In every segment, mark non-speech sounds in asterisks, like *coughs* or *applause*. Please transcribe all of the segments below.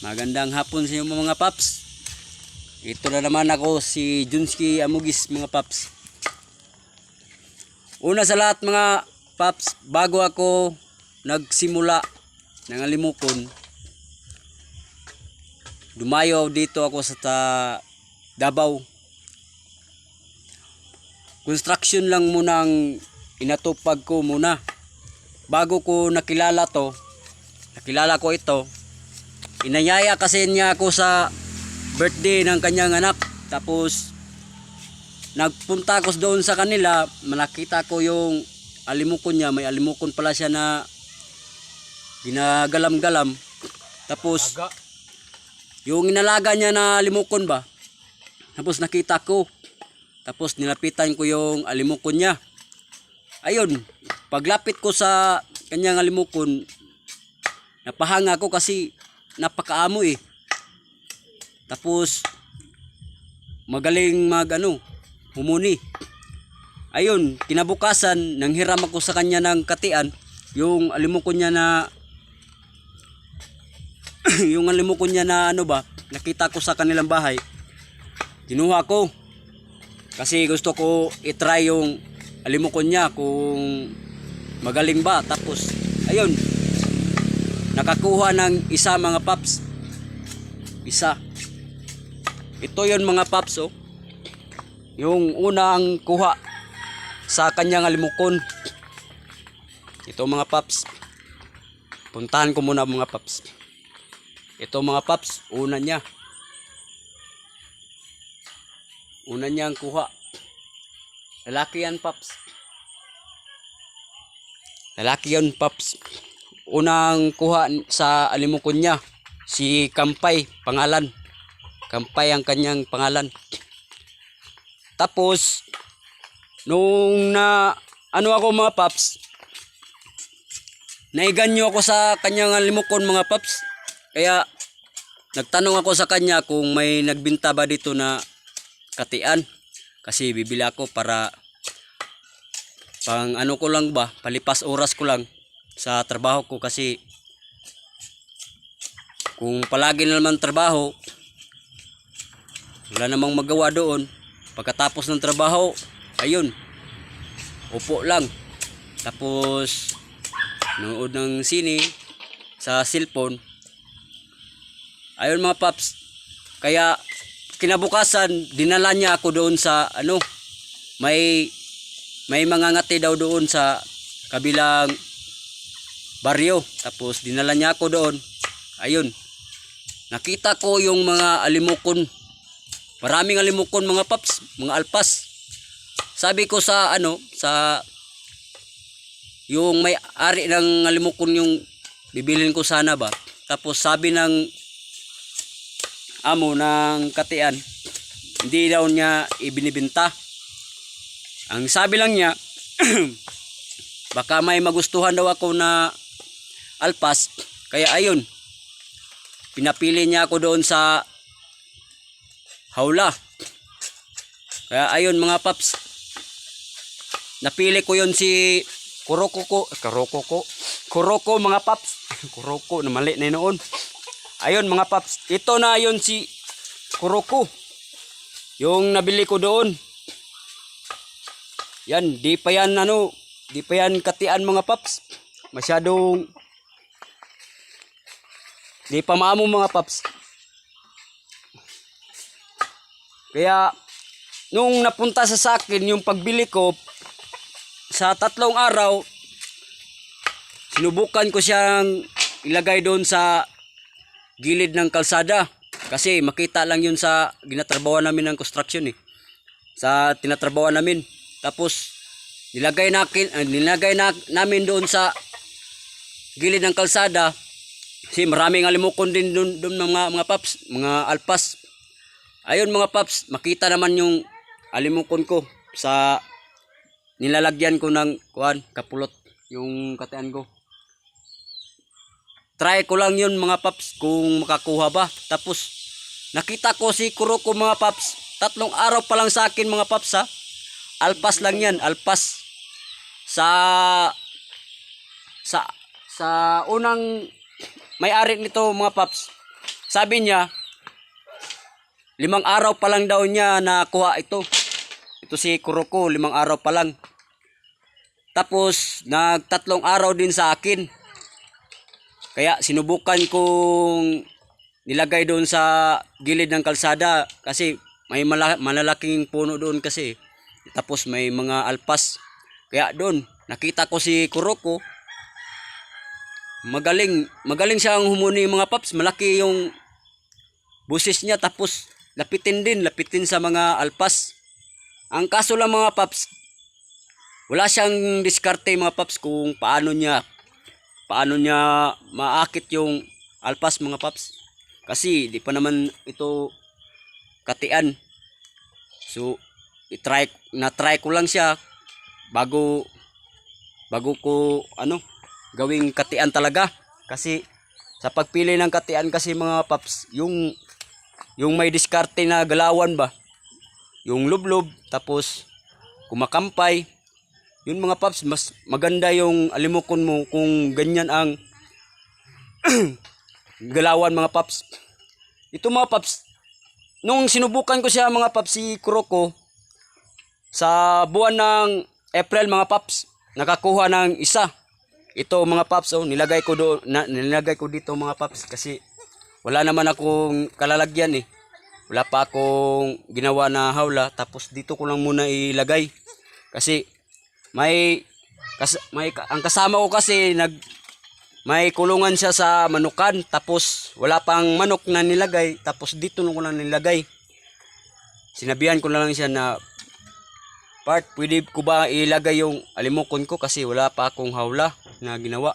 Magandang hapon sa inyo mga paps. Ito na naman ako si Junski Amugis mga paps. Una sa lahat mga paps, bago ako nagsimula ng alimukon, dumayo dito ako sa ta Davao. Construction lang muna ang inatupag ko muna. Bago ko nakilala to, nakilala ko ito, inayaya kasi niya ako sa birthday ng kanyang anak. Tapos, nagpunta ako doon sa kanila, malakita ko yung alimukon niya. May alimukon pala siya na ginagalam-galam. Tapos, yung inalaga niya na alimukon ba? Tapos nakita ko. Tapos nilapitan ko yung alimukon niya. Ayun, paglapit ko sa kanyang alimukon, napahanga ko kasi napakaamo eh. Tapos magaling mag ano, humuni. Ayun, kinabukasan nang hiram ako sa kanya ng katian, yung alimukon niya na *coughs* yung alimukon niya na ano ba, nakita ko sa kanilang bahay. Kinuha ko. Kasi gusto ko i-try yung alimukon niya kung magaling ba. Tapos, ayun, nakakuha ng isa mga paps. Isa. Ito yon mga paps oh. Yung unang kuha sa kanyang alimukon. Ito mga paps. Puntahan ko muna mga paps. Ito mga paps, una niya. Una niyang kuha. Lalaki yan paps. Lalaki yan paps. Unang kuha sa alimukon niya. Si Kampay, pangalan. Kampay ang kanyang pangalan. Tapos, nung na, ano ako mga paps, naiganyo ako sa kanyang alimukon mga paps. Kaya, nagtanong ako sa kanya kung may nagbinta ba dito na katian. Kasi bibili ako para pang ano ko lang ba, palipas oras ko lang sa trabaho ko kasi kung palagi na naman trabaho, wala namang magawa doon. Pagkatapos ng trabaho, ayun, upo lang. Tapos, nood ng sine sa cellphone. Ayun mga paps, kaya kinabukasan, dinala niya ako doon sa ano, may may mga ngati daw doon sa kabilang baryo. Tapos dinala niya ako doon. Ayun. Nakita ko yung mga alimukon. Maraming alimukon mga paps, mga alpas. Sabi ko sa ano, sa yung may ari ng alimukon yung bibilin ko sana ba. Tapos sabi ng amo ng katian, hindi daw niya ibinibenta. Ang sabi lang niya, *clears throat* baka may magustuhan daw ako na alpas. Kaya ayun, pinapili niya ako doon sa haula. Kaya ayun mga paps, napili ko yun si Kuroko ko, Kuroko ko, Kuroko mga paps, *laughs* Kuroko na mali na noon. Ayun mga paps, ito na yun si Kuroko. Yung nabili ko doon. Yan, di pa yan ano, di pa yan katian mga paps. Masyadong di pa maamo mga paps. Kaya nung napunta sa sakin yung pagbili ko sa tatlong araw sinubukan ko siyang ilagay doon sa gilid ng kalsada. Kasi makita lang yun sa ginatrabawan namin ng construction eh. Sa tinatrabawan namin. Tapos nilagay nakin ah, nilagay na, namin doon sa gilid ng kalsada kasi maraming alimukon din doon, doon mga mga paps mga alpas. Ayun mga paps makita naman yung alimukon ko sa nilalagyan ko ng kuan kapulot yung katian ko. Try ko lang yun mga paps kung makakuha ba. Tapos nakita ko si Kuroko mga paps tatlong araw pa lang sa akin mga paps ha? Alpas lang yan alpas. Sa sa sa unang may-ari nito mga paps sabi niya, limang araw pa lang daw niya nakuha ito. Ito si Kuroko, limang araw pa lang. Tapos, nagtatlong araw din sa akin. Kaya sinubukan kong nilagay doon sa gilid ng kalsada kasi may mala- malalaking puno doon kasi. Tapos may mga alpas. Kaya doon, nakita ko si Kuroko. Magaling, magaling siyang humuni mga paps. Malaki yung busis niya tapos lapitin din, lapitin sa mga alpas. Ang kaso lang mga paps, wala siyang diskarte mga paps kung paano niya paano niya maakit yung alpas mga paps. Kasi di pa naman ito katian. So, i-try na-try ko lang siya bago bago ko ano gawing katian talaga. Kasi sa pagpili ng katian kasi mga paps yung yung may diskarte na galawan ba? Yung lublob tapos kumakampay. Yun mga paps mas maganda yung alimokon mo kung ganyan ang *clears throat* galawan mga paps. Ito mga paps nung sinubukan ko siya mga paps si Kuroko sa buwan ng April mga paps nakakuha ng isa ito mga paps oh nilagay ko do na, nilagay ko dito mga paps kasi wala naman akong kalalagyan eh. Wala pa akong ginawa na hawla tapos dito ko lang muna ilagay. Kasi may kas, may ang kasama ko kasi nag may kulungan siya sa manukan tapos wala pang manok na nilagay tapos dito na ko lang nilagay. Sinabihan ko na lang siya na part pwede ko ba ilagay yung alimokon ko kasi wala pa akong hawla na ginawa.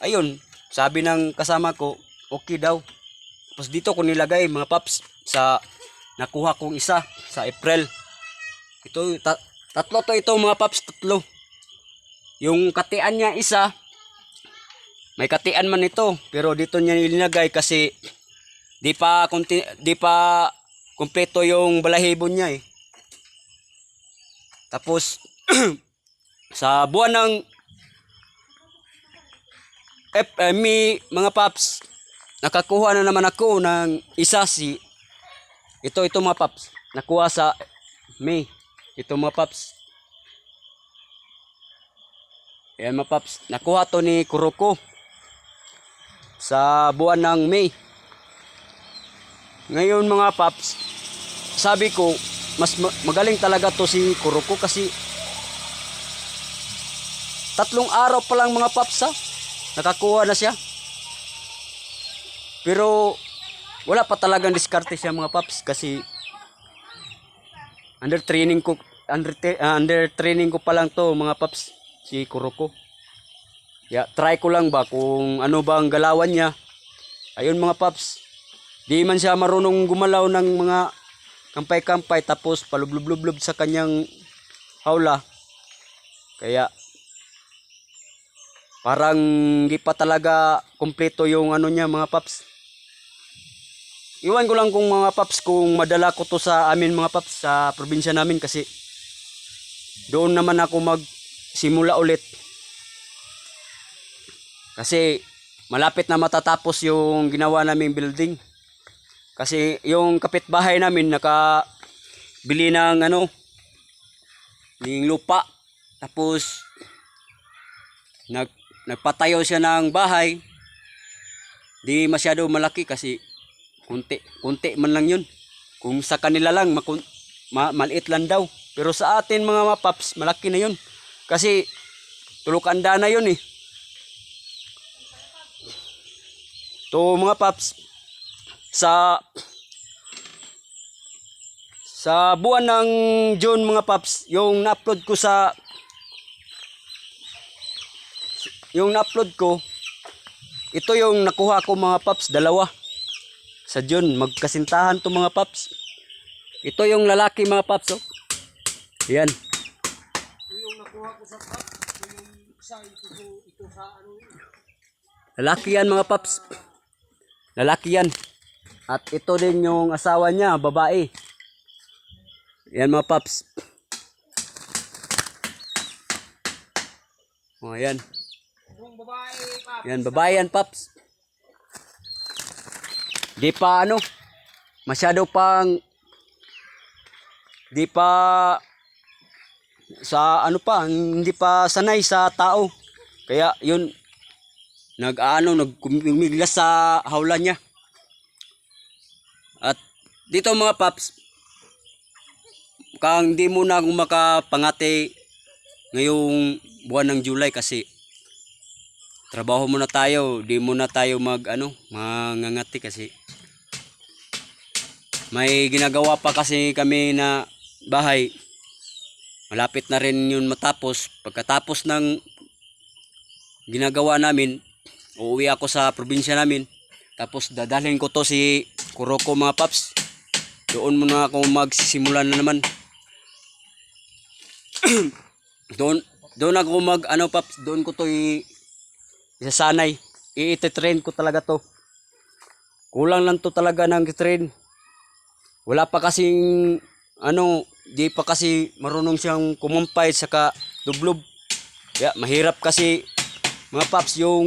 Ayun sabi ng kasama ko okay daw. Tapos dito ko nilagay mga paps sa nakuha kong isa sa April. Ito ta- tatlo to ito mga paps tatlo. Yung katian niya isa may katian man ito pero dito niya nilinagay kasi di pa konti, di pa kumpleto yung balahibo niya eh tapos *clears throat* sa buwan ng F, eh, mga paps nakakuha na naman ako ng isa si ito ito mga paps nakuha sa May. Ito mga paps. Ayan mga paps nakuha to ni Kuroko sa buwan ng May. Ngayon mga paps sabi ko mas ma- magaling talaga to si Kuroko kasi tatlong araw pa lang mga paps ha nakakuha na siya pero wala pa talagang diskarte siya mga paps kasi under training ko under, ah, under training ko pa lang to mga paps si Kuroko. Ya, try ko lang ba kung ano ba ang galawan niya. Ayun mga paps. Di man siya marunong gumalaw ng mga kampay-kampay tapos palublub-lublob sa kanyang hawla. Kaya parang di pa talaga kumpleto yung ano niya mga paps. Iwan ko lang kung mga paps kung madala ko to sa amin mga paps sa probinsya namin kasi doon naman ako magsimula ulit. Kasi malapit na matatapos yung ginawa naming building. Kasi yung kapitbahay namin naka bili ng ano ng lupa. Tapos nag nagpatayo siya ng bahay. Di masyado malaki kasi kunti kunti man lang yun. Kung sa kanila lang makun, ma, maliit lang daw. Pero sa atin mga mapaps malaki na yun. Kasi tulukanda na yun eh. To mga paps sa sa buwan ng June mga paps yung na-upload ko sa yung na-upload ko ito yung nakuha ko mga paps dalawa. Sa June magkasintahan to mga paps. Ito yung lalaki mga paps oh. yan lalaki yan mga paps. Lalaki yan at ito din yung asawa niya babae. Yan mga paps. Oh yan. Yan babae yan paps. Di pa ano, masyado pang di pa sa ano pa, hindi pa sanay sa tao. Kaya yun, nag-ano, nagkumiglas sa hawla niya. Dito mga paps, kang di mo na akong makapangati ngayong buwan ng July kasi trabaho muna tayo, di muna tayo mag ano, mangangati kasi may ginagawa pa kasi kami na bahay. Malapit na rin yun matapos. Pagkatapos ng ginagawa namin, uuwi ako sa probinsya namin. Tapos dadalhin ko to si Kuroko mga paps. Doon muna ako magsisimula na naman. *clears throat* doon doon ako mag ano paps, doon ko to isasanay. I-train ko talaga to. Kulang lang to talaga ng train. Wala pa kasing ano, di pa kasi marunong siyang kumumpay saka dublob. Kaya mahirap kasi mga paps yung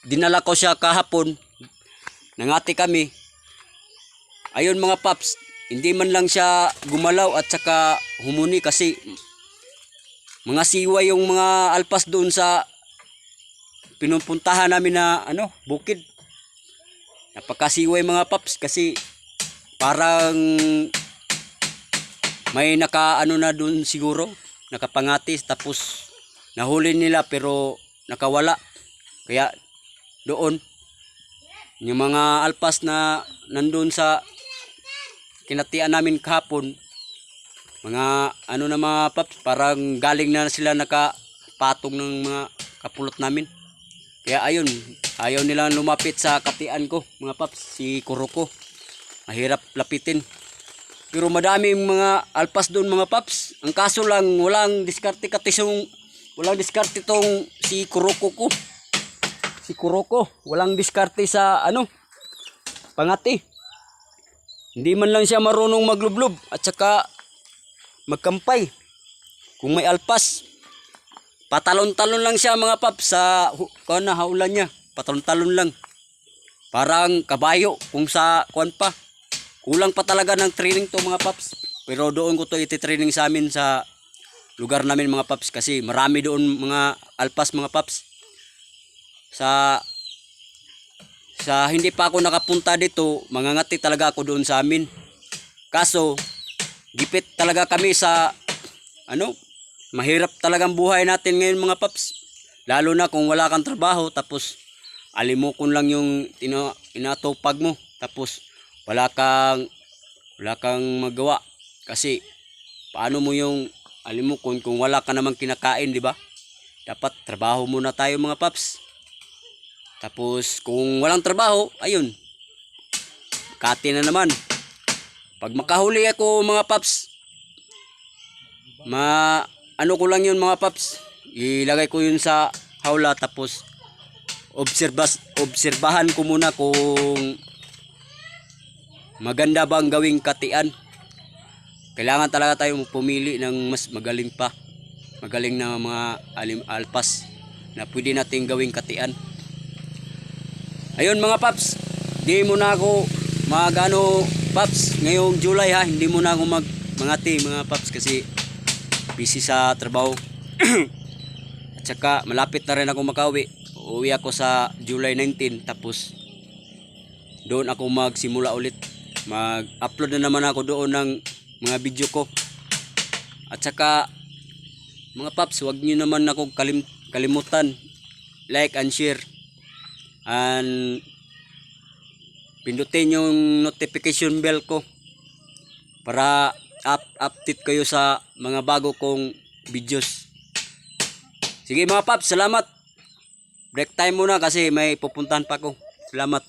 dinala ko siya kahapon. Nangati kami. Ayun mga paps, hindi man lang siya gumalaw at saka humuni kasi mga siwa yung mga alpas doon sa pinupuntahan namin na ano, bukid. Napakasiwa yung mga paps kasi parang may naka ano na doon siguro, nakapangatis tapos nahuli nila pero nakawala. Kaya doon yung mga alpas na nandun sa kinatian namin kahapon. Mga ano na mga paps parang galing na sila nakapatong ng mga kapulot namin. Kaya ayun ayaw nilang lumapit sa katian ko mga paps si Kuroko. Mahirap lapitin. Pero madami mga alpas doon mga paps. Ang kaso lang walang diskarte katisong walang diskarte tong si Kuroko ko. Si Kuroko walang diskarte sa ano pangati hindi man lang siya marunong maglublob at saka magkampay. Kung may alpas, patalon-talon lang siya mga pap sa kuwan na haulan niya. Patalon-talon lang. Parang kabayo kung sa kuwan pa. Kulang pa talaga ng training to mga paps. Pero doon ko to iti-training sa amin sa lugar namin mga paps kasi marami doon mga alpas mga paps. Sa sa hindi pa ako nakapunta dito, mangangati talaga ako doon sa amin. Kaso, gipit talaga kami sa ano, mahirap talagang buhay natin ngayon mga paps. Lalo na kung wala kang trabaho tapos alimokon lang yung tina, inatupag mo tapos wala kang wala kang magawa kasi paano mo yung alimokon kung wala ka namang kinakain, di ba? Dapat trabaho muna tayo mga paps. Tapos kung walang trabaho, ayun. Kati na naman. Pag makahuli ako mga paps, ma ano ko lang yun mga paps, ilagay ko yun sa hawla tapos obserbas obserbahan ko muna kung maganda bang gawing katian. Kailangan talaga tayo pumili ng mas magaling pa. Magaling na mga alim alpas na pwede nating gawing katian. Ayun mga paps, di mo na ako magano paps ngayong July ha, hindi mo na ako mag mangati mga paps kasi busy sa trabaho. *clears throat* At saka malapit na rin ako makauwi. Uuwi ako sa July 19 tapos doon ako magsimula ulit. Mag-upload na naman ako doon ng mga video ko. At saka mga paps, wag niyo naman ako kalim kalimutan like and share and pindutin yung notification bell ko para up update kayo sa mga bago kong videos. Sige mga paps, salamat. Break time muna kasi may pupuntahan pa ko. Salamat.